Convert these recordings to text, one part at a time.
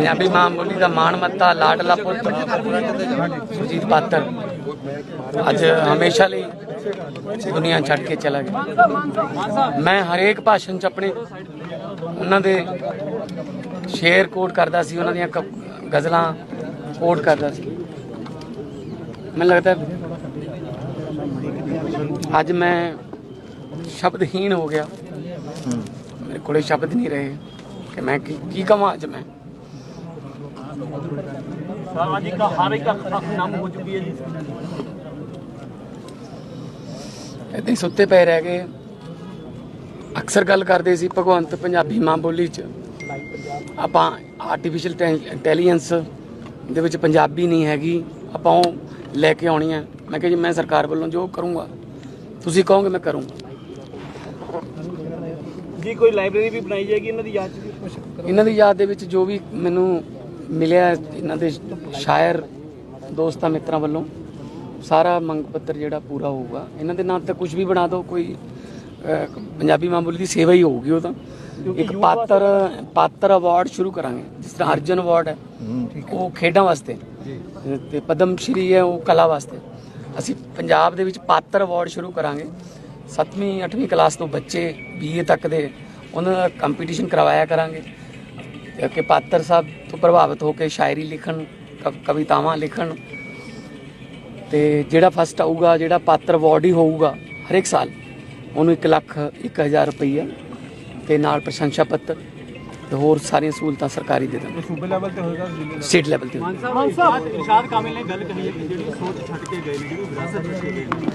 ਪੰਜਾਬੀ ਮਾਂ ਬੋਲੀ ਦਾ ਮਾਣ ਮੱਤਾ, ਲਾਡਲਾ ਪੁੱਤ, ਸੁਰਜੀਤ ਪਾਤਰ ਅੱਜ ਹਮੇਸ਼ਾ ਲਈ ਦੁਨੀਆ ਛੱਡ ਕੇ ਚਲਾ ਗਿਆ। ਮੈਂ ਹਰੇਕ ਭਾਸ਼ਣ ਚ ਆਪਣੇ ਉਹਨਾਂ ਦੇ ਸ਼ੇਰ ਕੋਟ ਕਰਦਾ ਸੀ, ਉਹਨਾਂ ਦੀਆਂ ਗਜ਼ਲਾਂ ਕੋਟ ਕਰਦਾ ਸੀ। ਮੈਨੂੰ ਲੱਗਦਾ ਅੱਜ ਮੈਂ ਸ਼ਬਦਹੀਣ ਹੋ ਗਿਆ। ਮੇਰੇ ਕੋਲੇ ਸ਼ਬਦ ਨਹੀਂ ਰਹੇ। ਕਿ ਮੈਂ ਕੀ ਕੀ ਕਵਾਂ ਅੱਜ ਮੈਂ? ਇੱਕ ਅੱਖ ਅੱਖ ਨਮ ਹੋ ਚੁੱਕੀ ਹੈ ਜੀ। ਏਦਾਂ ਹੀ ਸੁੱਤੇ ਪਏ ਰਹਿ ਗਏ। ਅਕਸਰ ਗੱਲ ਕਰਦੇ ਸੀ ਭਗਵੰਤ ਪੰਜਾਬੀ ਮਾਂ ਬੋਲੀ ਚ। ਆਪਾਂ ਆਰਟੀਫੀਸ਼ੀਅਲ ਇੰਟੈਲੀਜੈਂਸ ਦੇ ਵਿੱਚ ਪੰਜਾਬੀ ਨਹੀਂ ਹੈਗੀ ਆਪਾਂ ਉਹ ਲੈ ਕੇ ਆਉਣੀ ਹੈ। ਮੈਂ ਕਿਹਾ ਜੀ ਮੈਂ ਸਰਕਾਰ ਵੱਲੋਂ ਜੋ ਕਰੂੰਗਾ ਤੁਸੀਂ ਕਹੋਗੇ ਮੈਂ ਕਰੂੰਗਾ। ਜੀ ਕੋਈ ਲਾਇਬ੍ਰੇਰੀ ਵੀ ਬਣਾਈ ਜਾਏਗੀ ਇਹਨਾਂ ਦੀ ਯਾਦ ਚ? ਇਹਨਾਂ ਦੀ ਯਾਦ ਦੇ ਵਿੱਚ ਜੋ ਵੀ ਮੈਨੂੰ ਮਿਲਿਆ ਇਹਨਾਂ ਦੇ ਸ਼ਾਇਰ ਦੋਸਤਾਂ ਮਿੱਤਰਾਂ ਵੱਲੋਂ। ਸਾਰਾ ਮੰਗ ਪੱਤਰ ਜਿਹੜਾ ਪੂਰਾ ਹੋਊਗਾ। ਇਹਨਾਂ ਦੇ ਨਾਮ ਤੇ ਕੁਝ ਵੀ ਬਣਾ ਦਿਓ ਕੋਈ ਪੰਜਾਬੀ ਮਾਂ ਬੋਲੀ ਦੀ ਸੇਵਾ ਹੀ ਹੋਊਗੀ ਉਹ ਤਾਂ। ਇੱਕ ਪਾਤਰ ਪਾਤਰ ਅਵਾਰਡ ਸ਼ੁਰੂ ਕਰਾਂਗੇ ਜਿਸ ਤਰ੍ਹਾਂ ਅਰਜਨ ਅਵਾਰਡ ਹੈ। ਉਹ ਖੇਡਾਂ ਵਾਸਤੇ। ਤੇ ਪਦਮ ਸ਼੍ਰੀ ਹੈ ਉਹ ਕਲਾ ਵਾਸਤੇ। ਅਸੀਂ ਪੰਜਾਬ ਦੇ ਵਿੱਚ ਪਾਤਰ ਅਵਾਰਡ ਸ਼ੁਰੂ ਕਰਾਂਗੇ। 7ਵੀਂ 8ਵੀਂ ਕਲਾਸ ਤੋਂ ਬੱਚੇ ਬੀਏ ਤੱਕ ਦੇ ਉਹਨਾਂ ਦਾ ਕੰਪੀਟੀਸ਼ਨ ਕਰਵਾਇਆ ਕਰਾਂਗੇ। ਕਿ ਪਾਤਰ ਸਾਹਿਬ ਤੋਂ ਪ੍ਰਭਾਵਿਤ ਹੋ ਕੇ ਸ਼ਾਇਰੀ ਲਿਖਣ ਕਵ- ਕਵਿਤਾਵਾਂ ਲਿਖਣ ਤੇ ਜਿਹੜਾ ਫਸਟ ਆਊਗਾ ਜਿਹੜਾ ਪਾਤਰ ਅਵਾਰਡ ਹੀ ਹੋਊਗਾ ਹਰ ਇੱਕ ਸਾਲ ਉਹਨੂੰ 1 ਲੱਖ 1000 ਰੁਪਈਆ ਤੇ ਨਾਲ ਪ੍ਰਸ਼ੰਸਾ ਪੱਤਰ ਤੇ ਹੋਰ ਸਾਰੀਆਂ ਸਹੂਲਤਾਂ ਸਰਕਾਰੀ ਦੇ ਦਾਂਗੇ ਸੂਬੇ ਲੈਵਲ ਤੇ ਹੋਏਗਾ ਸਟੇਟ ਲੈਵਲ ਤੇ ਮਾਨ ਸਾਹਿਬ ਇਰਸ਼ਾਦ ਕਾਮਿਲ ਨੇ ਗੱਲ ਕਹੀ ਹੈ ਕਿ ਜਿਹੜੀ ਸੋਚ ਛੱਡ ਕੇ ਗਏ ਨੇ ਜਿਹੜੀ ਵਿਰਾਸਤ ਛੱਡ ਕੇ ਗਏ ਨੇ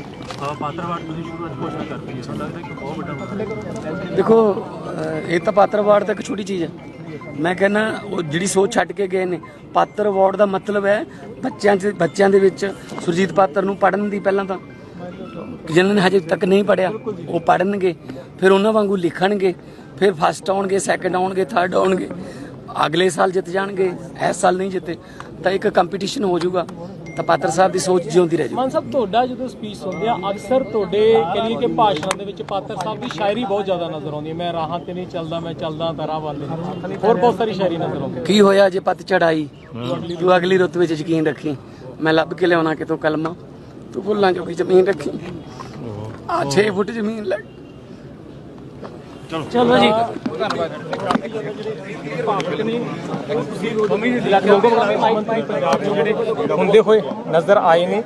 ਅਹ ਪਾਤਰਵਾਦ ਤੁਸੀਂ ਸ਼ੁਰੂ ਅੱਜ ਘੋਸ਼ਣਾ ਕਰਤੀ ਹੈ। ਸਾਨੂੰ ਲੱਗਦਾ ਕਿ ਬਹੁਤ ਵੱਡਾ ਮਸਲਾ ਹੈ? ਦੇਖੋ ਇਹ ਤਾਂ ਪਾਤਰ ਅਵਾਰਡ ਤਾਂ ਇੱਕ ਛੋਟੀ ਚੀਜ਼ ਹੈ। ਮੈਂ ਕਹਿੰਦਾ, ਉਹ ਜਿਹੜੀ ਸੋਚ ਛੱਡ ਕੇ ਗਏ ਨੇ। ਪਾਤਰ ਅਵਾਰਡ ਦਾ ਮਤਲਬ ਹੈ ਬੱਚਿਆਂ 'ਚ ਬੱਚਿਆਂ ਦੇ ਵਿੱਚ ਸੁਰਜੀਤ ਪਾਤਰ ਨੂੰ ਪੜਨ ਦੀ ਪਹਿਲਾਂ ਤਾਂ। ਜਿਨ੍ਹਾਂ ਨੇ ਹਜੇ ਤੱਕ ਨਹੀਂ ਪੜਿਆ ਉਹ ਪੜਨਗੇ ਫਿਰ ਉਹਨਾਂ ਵਾਂਗੂ ਲਿਖਣਗੇ। ਫਿਰ ਫਸਟ ਆਉਣਗੇ ਸੈਕੰਡ ਆਉਣਗੇ ਥਰਡ ਆਉਣਗੇ। ਅਗਲੇ ਸਾਲ ਜਿੱਤ ਜਾਣਗੇ, ਇਸ ਸਾਲ ਨਹੀਂ ਜਿੱਤੇ। ਤਾਂ ਇੱਕ ਕੰਪੀਟੀਸ਼ਨ ਹੋ ਜਾਊਗਾ। ਤਾਂ ਪਾਤਰ ਸਾਹਿਬ ਦੀ ਸੋਚ ਜਿਉਂਦੀ ਰਹਿ ਮਾਨ ਸਾਹਿਬ ਤੁਹਾਡਾ ਜਦੋਂ ਸਪੀਚ ਸੁਣਦੇ ਆ ਅਕਸਰ ਤੁਹਾਡੇ ਕਹੀਏ ਕਿ ਭਾਸ਼ਣਾਂ ਦੇ ਵਿੱਚ ਪਾਤਰ ਸਾਹਿਬ ਦੀ ਸ਼ਾਇਰੀ ਬਹੁਤ ਜ਼ਿਆਦਾ ਨਜ਼ਰ ਆਉਂਦੀ ਹੈ। ਮੈਂ ਰਾਹਾਂ ਤੇ ਨਹੀਂ ਚੱਲਦਾ ਮੈਂ ਚੱਲਦਾ ਤਰਾ ਵਾਲੇ ਹੋਰ ਬਹੁਤ ਸਾਰੀ ਸ਼ਾਇਰੀ ਨਜ਼ਰ ਆਉਂਦੀ ਕੀ ਹੋਇਆ ਜੇ ਪੱਤ ਚੜਾਈ? ਤੂੰ ਅਗਲੀ ਰੁੱਤ ਵਿੱਚ ਯਕੀਨ ਰੱਖੀ। ਮੈਂ ਲੱਭ ਕੇ ਲਿਆਉਣਾ ਕਿਤੋਂ ਕਲਮਾ? ਤੂੰ ਭੁੱਲਾਂ ਜੋਗੀ ਜ਼ਮੀਨ ਰੱਖੀ। ਆ 6 ਫੁੱਟ ਜ਼ਮੀਨ ਲੈ। ਚਲੋ। ਜੀ। ਲੋਗੋ ਮੰਤਰੀ ਪੰਜਾਬ ਦੇ ਜਿਹੜੇ ਹੁੰਦੇ ਹੋਏ ਨਜ਼ਰ ਆਏ ਨੇ।